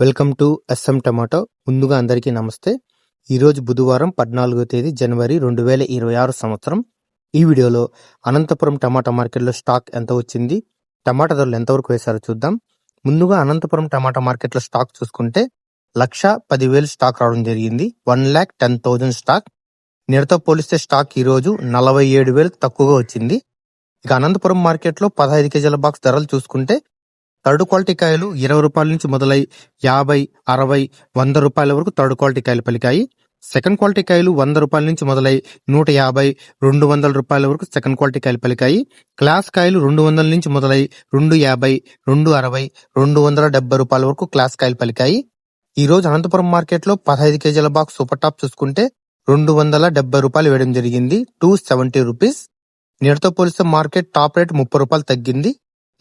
Welcome to S M tomato. ముందుగా అందరికీ నమస్తే. ఈరోజు బుధవారం పద్నాలుగో తేదీ జనవరి రెండు వేల ఇరవై ఆరు సంవత్సరం. ఈ వీడియోలో అనంతపురం టమాటా మార్కెట్లో స్టాక్ ఎంత వచ్చింది టమాటా ధరలు ఎంతవరకు వేశారో చూద్దాం. ముందుగా అనంతపురం టమాటా మార్కెట్లో స్టాక్ చూసుకుంటే లక్ష పదివేలు స్టాక్ రావడం జరిగింది. One lakh ten thousand stock. నిన్నతో పోలిస్తే స్టాక్ ఈరోజు నలభై ఏడు వేలు తక్కువగా వచ్చింది. ఇక అనంతపురం మార్కెట్లో పదహైదు కేజీల బాక్స్ ధరలు చూసుకుంటే థర్డ్ క్వాలిటీ కాయలు ఇరవై రూపాయల నుంచి మొదలై యాభై అరవై వంద రూపాయల వరకు థర్డ్ క్వాలిటీ కాయలు పలికాయి. సెకండ్ క్వాలిటీ కాయలు వంద రూపాయల నుంచి మొదలై నూట యాభై రెండు వందల రూపాయల వరకు సెకండ్ క్వాలిటీ కాయలు పలికాయి. క్లాస్ కాయలు రెండు వందల నుంచి మొదలై రెండు యాభై రెండు అరవై రెండు వందల డెబ్బై రూపాయల వరకు క్లాస్ కాయలు పలికాయి. ఈ రోజు అనంతపురం మార్కెట్లో పదహైదు కేజీల బాక్స్ సూపర్ టాప్ చూసుకుంటే రెండు వందల డెబ్బై రూపాయలు వేయడం జరిగింది. Two seventy rupees. నేటితో పోలిస్తే మార్కెట్ టాప్ రేట్ ముప్పై రూపాయలు తగ్గింది.